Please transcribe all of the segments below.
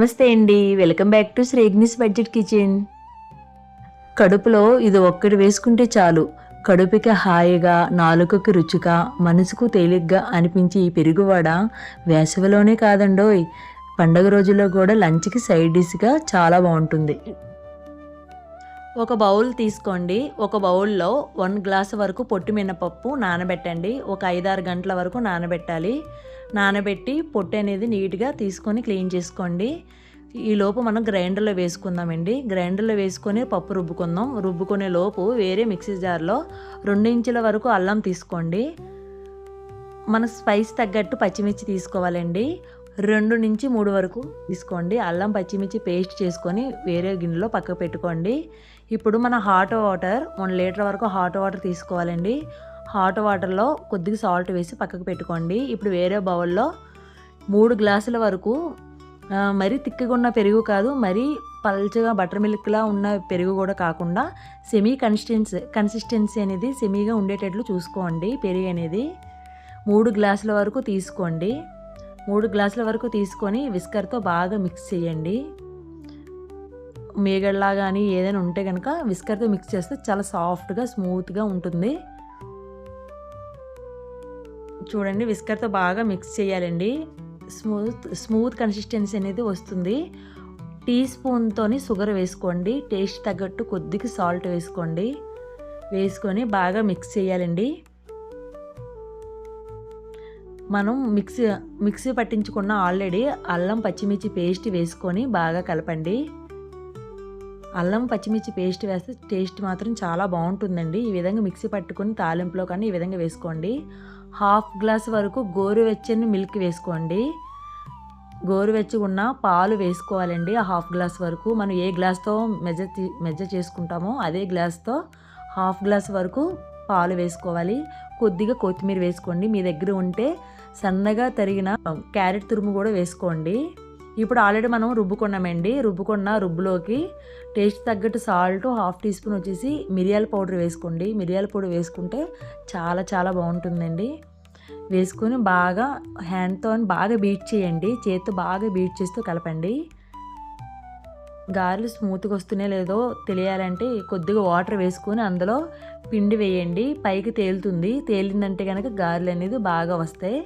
నమస్తే అండి. Welcome back to Srignis budget kitchen. కడుపులో ఇది ఒక్కటి వేసుకుంటే చాలు. కడుపుకి హాయిగా నాలుకకి రుచిగా మనసుకు తేలిగ్గా అనిపించే ఈ పెరుగువడ వేసవిలోనే కాదండోయ్. పండగ రోజుల్లో కూడా లంచ్కి సైడ్ డిష్గా చాలా బాగుంటుంది. ఒక బౌల్ తీసుకోండి. ఒక బౌల్లో వన్ గ్లాస్ వరకు పొట్టు మినపప్పు నానబెట్టండి. ఒక ఐదారు గంటల వరకు నానబెట్టాలి. నానబెట్టి పొట్టు అనేది నీట్గా తీసుకొని క్లీన్ చేసుకోండి. ఈ లోపు మనం గ్రైండర్లో వేసుకుందామండి. గ్రైండర్లో వేసుకొని పప్పు రుబ్బుకుందాం. రుబ్బుకునే లోపు వేరే మిక్సీ జార్లో రెండు ఇంచుల వరకు అల్లం తీసుకోండి. మన స్పైస్ తగ్గట్టు పచ్చిమిర్చి తీసుకోవాలండి. రెండు నుంచి మూడు వరకు తీసుకోండి. అల్లం పచ్చిమిర్చి పేస్ట్ చేసుకొని వేరే గిన్నెలో పక్కకు పెట్టుకోండి. ఇప్పుడు మన హాట్ వాటర్ వన్ లీటర్ వరకు హాట్ వాటర్ తీసుకోవాలండి. హాట్ వాటర్లో కొద్దిగా సాల్ట్ వేసి పక్కకు పెట్టుకోండి. ఇప్పుడు వేరే బౌల్లో మూడు గ్లాసుల వరకు మరీ తిక్కగా ఉన్న పెరుగు కాదు మరీ పల్చగా బటర్ మిల్క్లా ఉన్న పెరుగు కూడా కాకుండా సెమీ కన్సిస్టెన్సీ కన్సిస్టెన్సీ అనేది సెమీగా ఉండేటట్లు చూసుకోండి. పెరుగు అనేది మూడు గ్లాసుల వరకు తీసుకోండి. మూడు గ్లాసుల వరకు తీసుకొని విస్కర్తో బాగా మిక్స్ చేయండి. మేగడ్లా కానీ ఏదైనా ఉంటే కనుక విస్కర్తో మిక్స్ చేస్తే చాలా సాఫ్ట్గా స్మూత్గా ఉంటుంది. చూడండి విస్కర్తో బాగా మిక్స్ చేయాలండి. స్మూత్ స్మూత్ కన్సిస్టెన్సీ అనేది వస్తుంది. టీ స్పూన్తోని షుగర్ వేసుకోండి. టేస్ట్ తగ్గట్టు కొద్దిగా సాల్ట్ వేసుకోండి. వేసుకొని బాగా మిక్స్ చేయాలండి. మనం మిక్సీ మిక్సీ పట్టించుకున్న ఆల్రెడీ అల్లం పచ్చిమిర్చి పేస్ట్ వేసుకొని బాగా కలపండి. అల్లం పచ్చిమిర్చి పేస్ట్ వేస్తే టేస్ట్ మాత్రం చాలా బాగుంటుందండి. ఈ విధంగా మిక్సీ పట్టుకొని తాలింపులో కానీ ఈ విధంగా వేసుకోండి. హాఫ్ గ్లాస్ వరకు గోరువెచ్చని మిల్క్ వేసుకోండి. గోరువెచ్చి ఉన్న పాలు వేసుకోవాలండి. ఆ హాఫ్ గ్లాస్ వరకు మనం ఏ గ్లాస్తో మెజర్ మెజర్ చేసుకుంటామో అదే గ్లాస్తో హాఫ్ గ్లాస్ వరకు పాలు వేసుకోవాలి. కొద్దిగా కొత్తిమీర వేసుకోండి. మీ దగ్గర ఉంటే సన్నగా తరిగిన క్యారెట్ తురుము కూడా వేసుకోండి. ఇప్పుడు ఆల్రెడీ మనం రుబ్బుకున్నామండి. రుబ్బుకున్న రుబ్బులోకి టేస్ట్ తగ్గట్టు సాల్ట్ హాఫ్ టీ స్పూన్ వచ్చేసి మిరియాల పౌడర్ వేసుకోండి. మిరియాల పొడి వేసుకుంటే చాలా చాలా బాగుంటుందండి. వేసుకొని బాగా హ్యాండ్తో బాగా బీట్ చేయండి. చేతితో బాగా బీట్ చేస్తూ కలపండి. గారెలు స్మూత్గా వస్తున్నాయో లేదో తెలియాలంటే కొద్దిగా వాటర్ వేసుకొని అందులో పిండి వేయండి. పైకి తేలుతుంది. తేలిందంటే కనుక గారెలు అనేది బాగా వస్తాయి.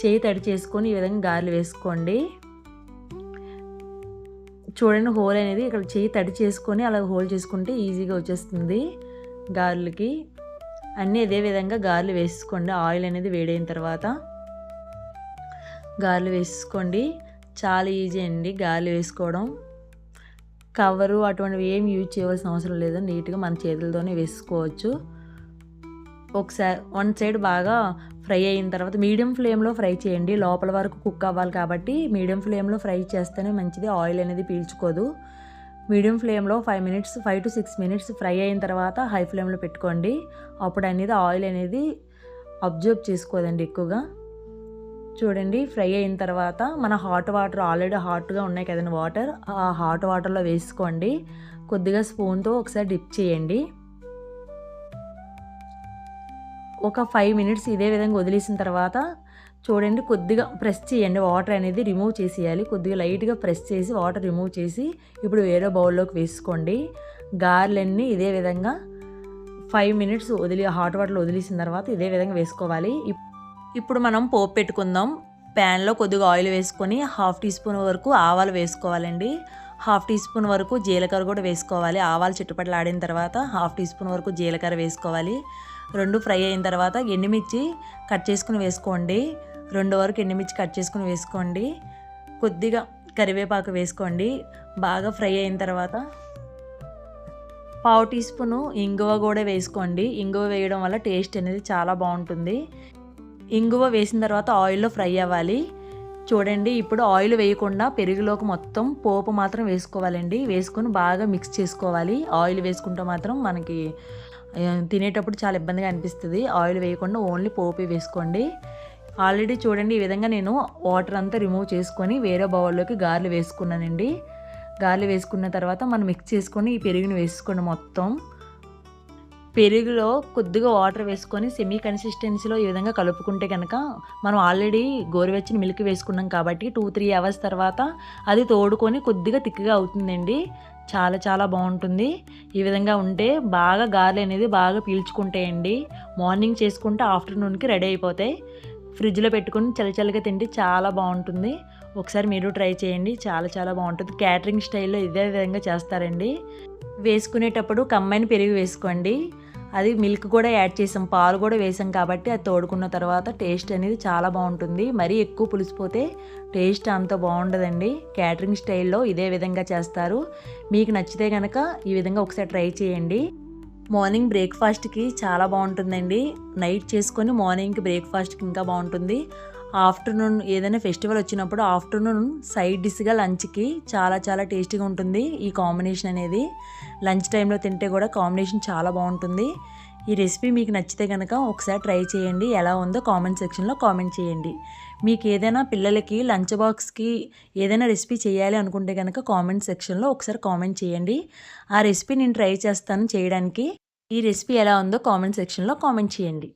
చేయి తడి చేసుకొని ఈ విధంగా గారెలు వేసుకోండి. చూడండి హోల్ అనేది ఇక్కడ చేయి తడి చేసుకొని అలా హోల్ చేసుకుంటే ఈజీగా వచ్చేస్తుంది గారెలకి. అన్నీ ఇదే విధంగా గారెలు వేసుకోండి. ఆయిల్ అనేది వేడైన తర్వాత గారెలు వేసుకోండి. చాలా ఈజీ అండి గారెలు వేసుకోవడం. కవరు అటువంటివి ఏం యూజ్ చేయవలసిన అవసరం లేదు. నీట్గా మన చేతులతోనే వేసుకోవచ్చు. ఒకసారి వన్ సైడ్ బాగా ఫ్రై అయిన తర్వాత మీడియం ఫ్లేమ్లో ఫ్రై చేయండి. లోపల వరకు కుక్ అవ్వాలి కాబట్టి మీడియం ఫ్లేమ్లో ఫ్రై చేస్తేనే మంచిది. ఆయిల్ అనేది పీల్చుకోదు. మీడియం ఫ్లేమ్లో five minutes five to six minutes fry అయిన తర్వాత హై ఫ్లేమ్లో పెట్టుకోండి. అప్పుడు అనేది ఆయిల్ అనేది అబ్జర్వ్ చేసుకోదండి ఎక్కువగా. చూడండి ఫ్రై అయిన తర్వాత మన హాట్ వాటర్ ఆల్రెడీ హాట్గా ఉన్నాయి కదండి వాటర్ ఆ హాట్ వాటర్లో వేసుకోండి. కొద్దిగా స్పూన్తో ఒకసారి డిప్ చేయండి. ఒక ఫైవ్ మినిట్స్ ఇదే విధంగా వదిలేసిన తర్వాత చూడండి కొద్దిగా ప్రెస్ చేయండి. వాటర్ అనేది రిమూవ్ చేసేయాలి. కొద్దిగా లైట్గా ప్రెస్ చేసి వాటర్ రిమూవ్ చేసి ఇప్పుడు వేరే బౌల్లోకి వేసుకోండి. గారెలన్నీ ఇదే విధంగా ఫైవ్ మినిట్స్ వదిలి హాట్ వాటర్లో వదిలేసిన తర్వాత ఇదే విధంగా వేసుకోవాలి. ఇప్పుడు మనం పోపు పెట్టుకుందాం. ప్యాన్లో కొద్దిగా ఆయిల్ వేసుకొని హాఫ్ టీ స్పూన్ వరకు ఆవాలు వేసుకోవాలండి. హాఫ్ టీ స్పూన్ వరకు జీలకర్ర కూడా వేసుకోవాలి. ఆవాలు చుట్టుపట్ల ఆడిన తర్వాత హాఫ్ టీ స్పూన్ వరకు జీలకర్ర వేసుకోవాలి. రెండు ఫ్రై అయిన తర్వాత ఎండుమిర్చి కట్ చేసుకుని వేసుకోండి. రెండు వరకు ఎండుమిర్చి కట్ చేసుకుని వేసుకోండి. కొద్దిగా కరివేపాకు వేసుకోండి. బాగా ఫ్రై అయిన తర్వాత పావు టీ స్పూను ఇంగువ కూడా వేసుకోండి. ఇంగువ వేయడం వల్ల టేస్ట్ అనేది చాలా బాగుంటుంది. ఇంగువ వేసిన తర్వాత ఆయిల్లో ఫ్రై అవ్వాలి. చూడండి ఇప్పుడు ఆయిల్ వేయకుండా పెరుగులోకి మొత్తం పోపు మాత్రం వేసుకోవాలండి. వేసుకొని బాగా మిక్స్ చేసుకోవాలి. ఆయిల్ వేసుకుంటే మాత్రం మనకి తినేటప్పుడు చాలా ఇబ్బందిగా అనిపిస్తుంది. ఆయిల్ వేయకుండా ఓన్లీ పోపు వేసుకోండి. ఆల్రెడీ చూడండి ఈ విధంగా నేను వాటర్ అంతా రిమూవ్ చేసుకొని వేరే బౌల్లోకి గారెలు వేసుకున్నానండి. గారెలు వేసుకున్న తర్వాత మనం మిక్స్ చేసుకొని ఈ పెరుగుని వేసుకోండి మొత్తం. పెరుగులో కొద్దిగా వాటర్ వేసుకొని సెమీ కన్సిస్టెన్సీలో ఈ విధంగా కలుపుకుంటే కనుక మనం ఆల్రెడీ గోరువెచ్చని మిల్క్ వేసుకున్నాం కాబట్టి టూ త్రీ అవర్స్ తర్వాత అది తోడుకొని కొద్దిగా తిక్కుగా అవుతుందండి. చాలా చాలా బాగుంటుంది. ఈ విధంగా ఉంటే బాగా గార్లు అనేది బాగా పీల్చుకుంటాయండి. మార్నింగ్ చేసుకుంటే ఆఫ్టర్నూన్కి రెడీ అయిపోతాయి. ఫ్రిడ్జ్లో పెట్టుకుని చలిచలిగా తింటే చాలా బాగుంటుంది. ఒకసారి మీరు ట్రై చేయండి. చాలా చాలా బాగుంటుంది. క్యాటరింగ్ స్టైల్లో ఇదే విధంగా చేస్తారండి. వేసుకునేటప్పుడు కమ్మైన పెరుగు వేసుకోండి. అది మిల్క్ కూడా యాడ్ చేసాం పాలు కూడా వేసాం కాబట్టి అది తోడుకున్న తర్వాత టేస్ట్ అనేది చాలా బాగుంటుంది. మరీ ఎక్కువ పులిసిపోతే టేస్ట్ అంత బాగుండదండి. క్యాటరింగ్ స్టైల్లో ఇదే విధంగా చేస్తారు. మీకు నచ్చితే కనుక ఈ విధంగా ఒకసారి ట్రై చేయండి. మార్నింగ్ బ్రేక్ఫాస్ట్కి చాలా బాగుంటుందండి. నైట్ చేసుకొని మార్నింగ్కి బ్రేక్ఫాస్ట్కి ఇంకా బాగుంటుంది. ఆఫ్టర్నూన్ ఏదైనా ఫెస్టివల్ వచ్చినప్పుడు ఆఫ్టర్నూన్ సైడ్ డిష్గా లంచ్కి చాలా చాలా టేస్టీగా ఉంటుంది ఈ కాంబినేషన్ అనేది. లంచ్ టైంలో తింటే కూడా కాంబినేషన్ చాలా బాగుంటుంది. ఈ రెసిపీ మీకు నచ్చితే కనుక ఒకసారి ట్రై చేయండి. ఎలా ఉందో కామెంట్ సెక్షన్లో కామెంట్ చేయండి. మీకు ఏదైనా పిల్లలకి లంచ్ బాక్స్కి ఏదైనా రెసిపీ చేయాలి అనుకుంటే కనుక కామెంట్ సెక్షన్లో ఒకసారి కామెంట్ చేయండి. ఆ రెసిపీ నేను ట్రై చేస్తాను చేయడానికి. ఈ రెసిపీ ఎలా ఉందో కామెంట్ సెక్షన్లో కామెంట్ చేయండి.